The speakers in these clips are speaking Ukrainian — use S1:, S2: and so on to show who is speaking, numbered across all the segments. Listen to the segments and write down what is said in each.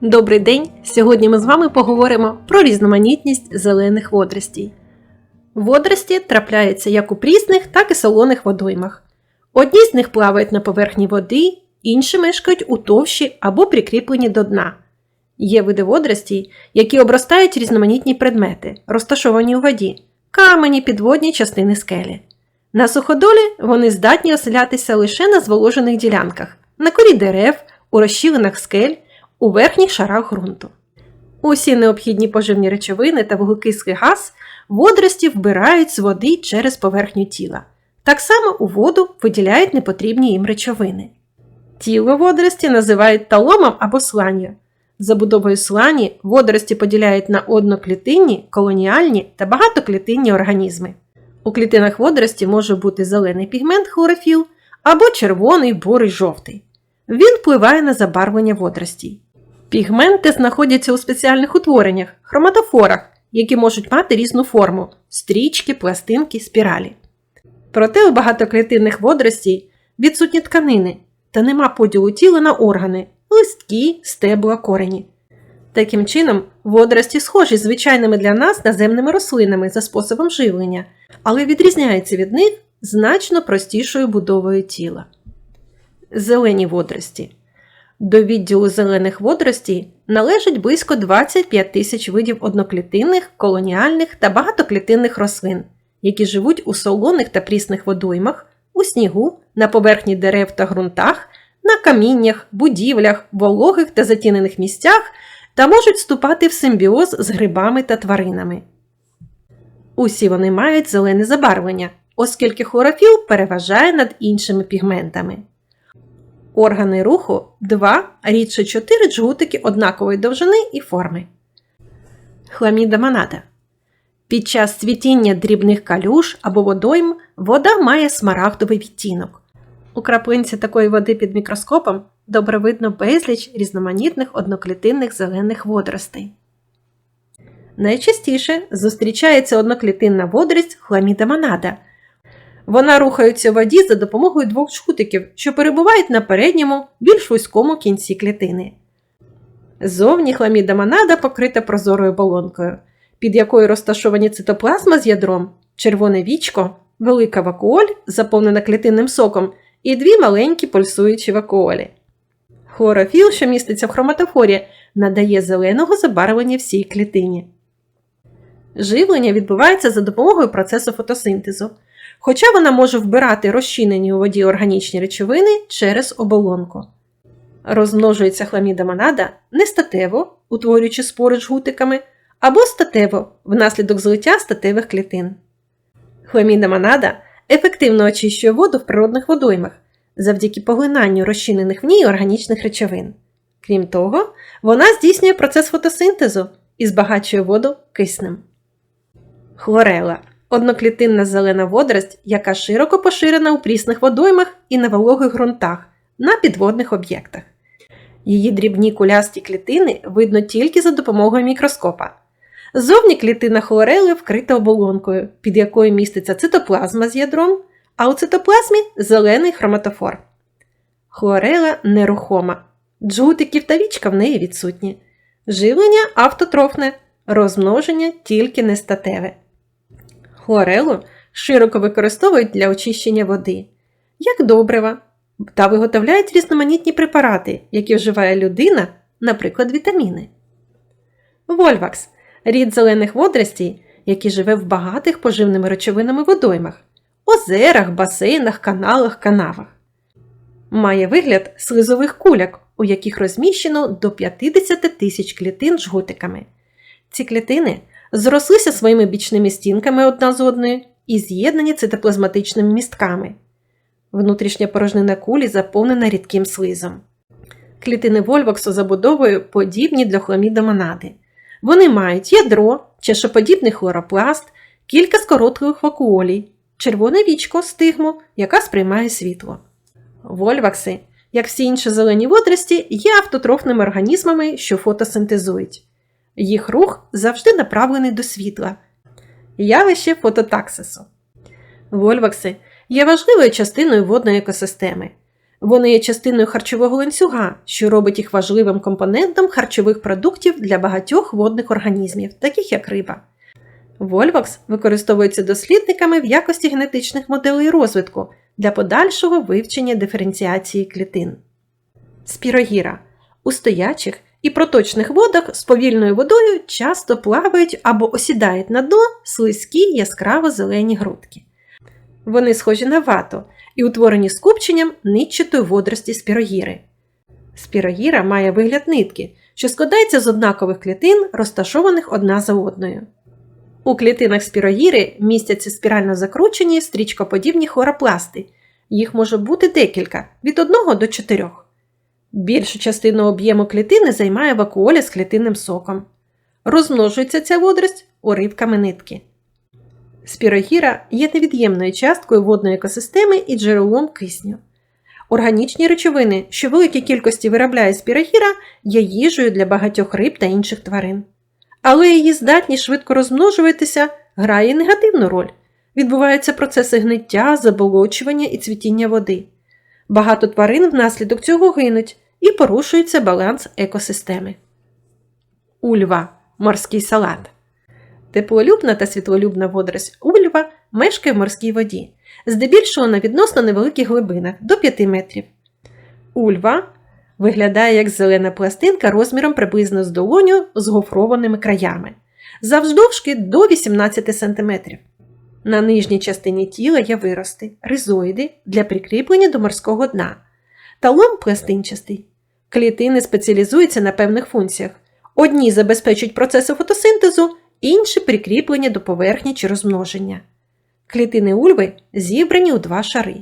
S1: Добрий день! Сьогодні ми з вами поговоримо про різноманітність зелених водоростей. Водорості трапляються як у прісних, так і солоних водоймах. Одні з них плавають на поверхні води, інші мешкають у товщі або прикріплені до дна. Є види водоростей, які обростають різноманітні предмети, розташовані у воді, камені, підводні частини скелі. На суходолі вони здатні оселятися лише на зволожених ділянках, на корі дерев, у розщілинах скель, у верхніх шарах ґрунту. Усі необхідні поживні речовини та вуглекислий газ водорості вбирають з води через поверхню тіла. Так само у воду виділяють непотрібні їм речовини. Тіло водорості називають таломом або сланню. Забудовою слані водорості поділяють на одноклітинні, колоніальні та багатоклітинні організми. У клітинах водорості може бути зелений пігмент хлорофіл або червоний, бурий, жовтий. Він впливає на забарвлення водоростей. Пігменти знаходяться у спеціальних утвореннях, хроматофорах, які можуть мати різну форму стрічки, пластинки, спіралі. Проте у багатоклітинних водоростей відсутні тканини та нема поділу тіла на органи, листки, стебла, корені. Таким чином, водорості схожі з звичайними для нас наземними рослинами за способом живлення, але відрізняються від них значно простішою будовою тіла. Зелені водорості. До відділу зелених водоростей належить близько 25 тисяч видів одноклітинних, колоніальних та багатоклітинних рослин, які живуть у солоних та прісних водоймах, у снігу, на поверхні дерев та ґрунтах, на каміннях, будівлях, вологих та затінених місцях та можуть вступати в симбіоз з грибами та тваринами. Усі вони мають зелене забарвлення, оскільки хлорофіл переважає над іншими пігментами. Органи руху 2, рідше 4 джгутики однакової довжини і форми. Хламіда монада. Під час цвітіння дрібних калюж або водойм вода має смарагдовий відтінок. У краплинці такої води під мікроскопом добре видно безліч різноманітних одноклітинних зелених водоростей. Найчастіше зустрічається одноклітинна водорість хламіда монада. Вона рухається у воді за допомогою двох жгутиків, що перебувають на передньому, більш вузькому кінці клітини. Зовні хламіда покрита прозорою болонкою, під якою розташовані цитоплазма з ядром, червоне вічко, велика вакуоль, заповнена клітинним соком, і дві маленькі пульсуючі вакуолі. Хлорофіл, що міститься в хроматофорі, надає зеленого забарвлення всій клітині. Живлення відбувається за допомогою процесу фотосинтезу, хоча вона може вбирати розчинені у воді органічні речовини через оболонку. Розмножується хламіда монада нестатево, утворюючи спори жгутиками, або статево внаслідок злиття статевих клітин. Хламіда монада ефективно очищує воду в природних водоймах завдяки поглинанню розчинених в ній органічних речовин. Крім того, вона здійснює процес фотосинтезу і збагачує воду киснем. Хлорела одноклітинна зелена водорость, яка широко поширена у прісних водоймах і на вологих ґрунтах на підводних об'єктах. Її дрібні кулясті клітини видно тільки за допомогою мікроскопа. Зовні клітина хлорели вкрита оболонкою, під якою міститься цитоплазма з ядром, а у цитоплазмі зелений хроматофор. Хлорела нерухома. Джгутиків та вічка в неї відсутні. Живлення автотрофне, розмноження тільки нестатеве. Хлорелу широко використовують для очищення води, як добрива, та виготовляють різноманітні препарати, які вживає людина, наприклад, вітаміни. Вольвакс рід зелених водоростей, який живе в багатих поживними речовинами водоймах, озерах, басейнах, каналах, канавах. Має вигляд слизових куляк, у яких розміщено до 50 тисяч клітин жгутиками. Ці клітини зрослися своїми бічними стінками одна з одною і з'єднані цитоплазматичними містками. Внутрішня порожнина кулі заповнена рідким слизом. Клітини вольваксу забудовою подібні для хламідомонади. Вони мають ядро, чешоподібний хлоропласт, кілька скоротливих вакуолій, червоне вічко стигму, яка сприймає світло. Вольвакси, як всі інші зелені водорості, є автотрофними організмами, що фотосинтезують. Їх рух завжди направлений до світла. Явище фототаксису. Вольвакси є важливою частиною водної екосистеми. Вони є частиною харчового ланцюга, що робить їх важливим компонентом харчових продуктів для багатьох водних організмів, таких як риба. Вольвакс використовується дослідниками в якості генетичних моделей розвитку для подальшого вивчення диференціації клітин. Спірогіра у стоячих і проточних водах з повільною водою часто плавають або осідають на дно слизькі яскраво зелені грудки. Вони схожі на вату і утворені скупченням нитчатої водорості спірогіри. Спірогіра має вигляд нитки, що складається з однакових клітин, розташованих одна за одною. У клітинах спірогіри містяться спірально закручені стрічкоподібні хлоропласти. Їх може бути декілька від 1 до 4. Більшу частину об'єму клітини займає вакуоля з клітинним соком. Розмножується ця водорость уривками нитки. Спірогіра є невід'ємною часткою водної екосистеми і джерелом кисню. Органічні речовини, що в великій кількості виробляє спірогіра, є їжею для багатьох риб та інших тварин. Але її здатність швидко розмножуватися грає негативну роль. Відбуваються процеси гниття, заболочування і цвітіння води. Багато тварин внаслідок цього гинуть і порушується баланс екосистеми. Ульва морський салат. Теплолюбна та світлолюбна водорость ульва мешкає в морській воді, здебільшого на відносно невеликих глибинах до 5 метрів. Ульва виглядає як зелена пластинка розміром приблизно з долоню з гофрованими краями, завждовжки до 18 см. На нижній частині тіла є вирости, ризоїди для прикріплення до морського дна. Талон пластинчастий. Клітини спеціалізуються на певних функціях. Одні забезпечують процеси фотосинтезу, інші прикріплення до поверхні чи розмноження. Клітини ульви зібрані у два шари.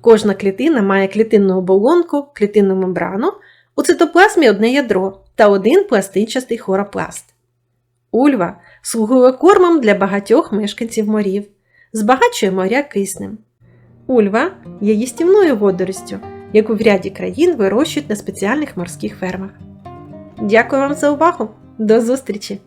S1: Кожна клітина має клітинну оболонку, клітинну мембрану, у цитоплазмі одне ядро та один пластинчастий хлоропласт. Ульва слугує кормом для багатьох мешканців морів, збагачує моря киснем. Ульва є їстівною водоростю, яку в ряді країн вирощують на спеціальних морських фермах. Дякую вам за увагу! До зустрічі!